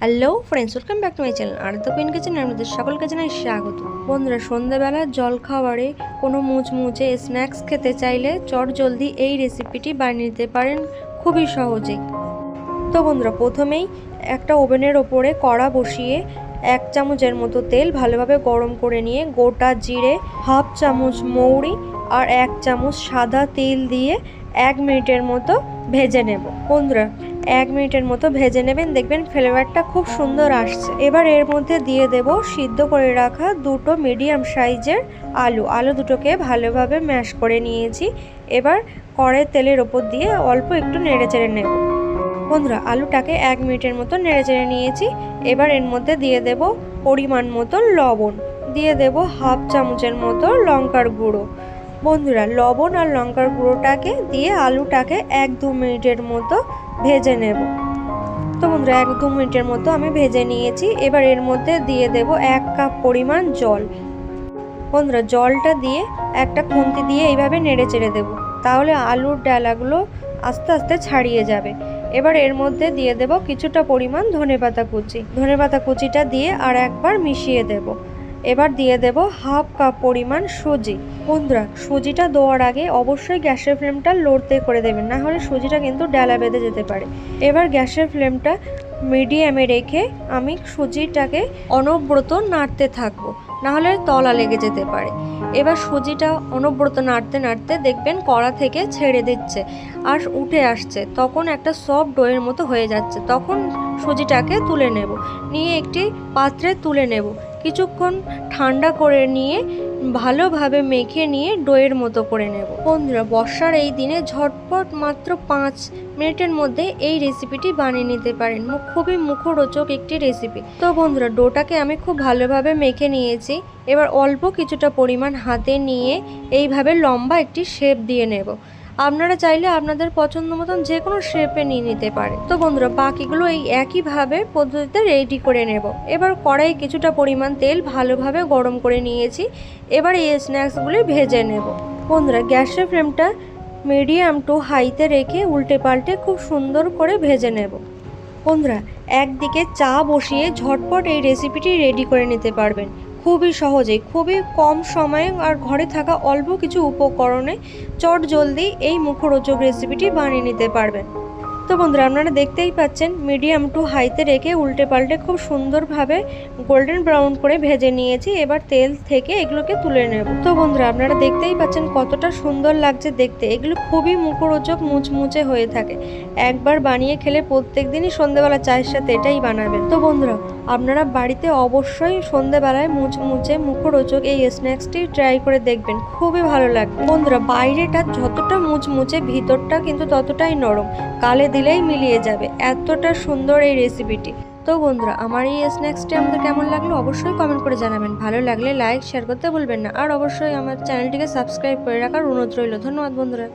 Hello friends welcome back to my channel আর তো pen kitchen আপনাদের সকলকে জানাই স্বাগত। বন্ধুরা, সন্ধ্যাবেলা জল খাবারে কোনো মুচমুচে স্ন্যাক্স খেতে চাইলে চট জলদি এই রেসিপিটি বানিয়ে নিতে পারেন খুবই সহজেই তো বন্ধুরা, প্রথমেই একটা ওভেনের ওপরে কড়া বসিয়ে এক চামচের মতো তেল ভালোভাবে গরম করে নিয়ে গোটা জিরে, হাফ চামচ মৌরি আর এক চামচ সাদা তেল দিয়ে এক মিনিটের মতো ভেজে নেব। বন্ধুরা এক মিনিটের মতো ভেজে নেবেন। দেখবেন ফ্লেভারটা খুব সুন্দর আসছে। এবার এর মধ্যে দিয়ে দেব সিদ্ধ করে রাখা দুটো মিডিয়াম সাইজের আলু। আলু দুটোকে ভালোভাবে ম্যাশ করে নিয়েছি। এবার কড়াই তেলের ওপর দিয়ে অল্প একটু নেড়ে চেড়ে নেব। বন্ধুরা, আলুটাকে এক মিনিটের মতো নেড়ে চেড়ে নিয়েছি। এবার এর মধ্যে দিয়ে দেব পরিমাণ মতো লবণ। দিয়ে দেব হাফ চামচের মতো লঙ্কার গুঁড়ো। বন্ধুরা, লবণ আর লঙ্কার গুঁড়োটাকে দিয়ে আলুটাকে এক দু মিনিটের মতো ভেজে নেব। তো বন্ধুরা, এক দু মিনিটের মতো আমি ভেজে নিয়েছি। এবার এর মধ্যে দিয়ে দেব এক কাপ পরিমাণ জল। বন্ধুরা, জলটা দিয়ে একটা খুন্তি দিয়ে এইভাবে নেড়ে চেড়ে দেবো। তাহলে আলুর ডালাগুলো আস্তে আস্তে ছাড়িয়ে যাবে। এবার এর মধ্যে দিয়ে দেব কিছুটা পরিমাণ ধনেপাতা কুচি। ধনেপাতা কুচিটা দিয়ে আর একবার মিশিয়ে দেব। এবার দিয়ে দেব হাফ কাপ পরিমাণ সুজি। বন্ধুরা, সুজিটা দেওয়ার আগে অবশ্যই গ্যাসের ফ্লেমটা লড়তে করে দেবেন, না হলে সুজিটা কিন্তু ডালা বেঁধে যেতে পারে। এবার গ্যাসের ফ্লেমটা মিডিয়ামে রেখে আমি সুজিটাকে অনবরত নাড়তে থাকব নাহলে তলা লেগে যেতে পারে। এবার সুজিটা অনবরত নাড়তে নাড়তে দেখবেন কড়া থেকে ছেড়ে দিচ্ছে আর উঠে আসছে। তখন একটা সফট ডোয়ের মতো হয়ে যাচ্ছে। তখন সুজিটাকে তুলে নেব, নিয়ে একটি পাত্রে তুলে নেব। কিছুক্ষণ ঠান্ডা করে নিয়ে ভালোভাবে মেখে নিয়ে ডোয়ের মতো করে নেব। বন্ধুরা, বর্ষার এই দিনে ঝটপট মাত্র পাঁচ মিনিটের মধ্যে এই রেসিপিটি বানিয়ে নিতে পারেন। খুবই মুখরোচক একটি রেসিপি তো বন্ধুরা, ডোটাকে আমি খুব ভালোভাবে মেখে নিয়েছি। এবার অল্প কিছুটা পরিমাণ হাতে নিয়ে এইভাবে লম্বা একটি শেপ দিয়ে নেব। আপনারা চাইলে আপনাদের পছন্দ মতন যে কোনো শেপে নিয়ে নিতে পারে। তো বন্ধুরা, বাকিগুলো এই একইভাবে পদ্ধতিতে রেডি করে নেব। এবার কড়াই কিছুটা পরিমাণ তেল ভালোভাবে গরম করে নিয়েছি। এবার এই স্ন্যাক্সগুলি ভেজে নেব। বন্ধুরা, গ্যাসের ফ্লেমটা মিডিয়াম টু হাইতে রেখে উল্টে পাল্টে খুব সুন্দর করে ভেজে নেব। বন্ধুরা, একদিকে চা বসিয়ে ঝটপট এই রেসিপিটি রেডি করে নিতে পারবেন। খুবই সহজেই খুবই কম সময়ে আর ঘরে থাকা অল্প কিছু উপকরণে চট জলদি এই মুখরোচক রেসিপিটি বানিয়ে নিতে পারবেন। তো বন্ধুরা, আপনারা দেখতেই পাচ্ছেন মিডিয়াম টু হাইতে রেখে উল্টে পাল্টে খুব সুন্দরভাবে গোল্ডেন ব্রাউন করে ভেজে নিয়েছি। এবার তেল থেকে এগুলোকে তুলে নেব। তো বন্ধুরা, আপনারা দেখতেই পাচ্ছেন কতটা সুন্দর লাগছে দেখতে। এগুলো খুবই মুখরোচক, মুচমুচে হয়ে থাকে। একবার বানিয়ে খেলে প্রত্যেক দিনই সন্ধ্যেবেলা চায়ের সাথে এটাই বানাবেন। তো বন্ধুরা, আপনারা বাড়িতে অবশ্যই সন্ধ্যেবেলায় মুচমুচে, মুখরোচক এই স্ন্যাক্সটি ট্রাই করে দেখবেন। খুবই ভালো লাগবে। বন্ধুরা, বাইরেটা যতটা মুচমুচে, ভিতরটা কিন্তু ততটাই নরম। কালে দিলেই মিলিয়ে যাবে। এতটা সুন্দর এই রেসিপিটি তো বন্ধুরা, আমার এই স্ন্যাক্সটি আমাদের কেমন লাগল অবশ্যই কমেন্ট করে জানাবেন। ভালো লাগলে লাইক শেয়ার করতে ভুলবেন না। আর অবশ্যই আমার চ্যানেলটিকে সাবস্ক্রাইব করে রাখার অনুরোধ রইল। ধন্যবাদ বন্ধুরা।